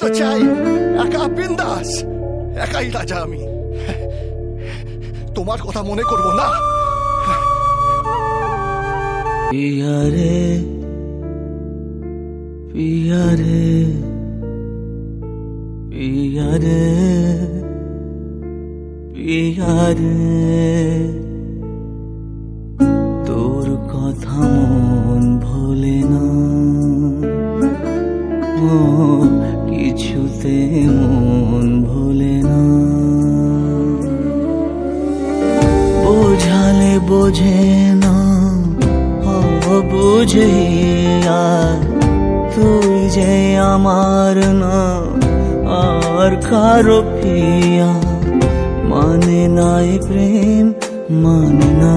তো চাই, একা বিন্দাস, একাই রাজা আমি। তোমার কথা মনে করব না। পিয়া রে পিয়া রে পিয়া রে পিয়া রে তোর কথা কিছুতে মন ভোলে না। বোঝালে বোঝে না বুঝে আর তুই যে আমার না, আর কারও প্রিয়া। মানে নাই প্রেম মানে না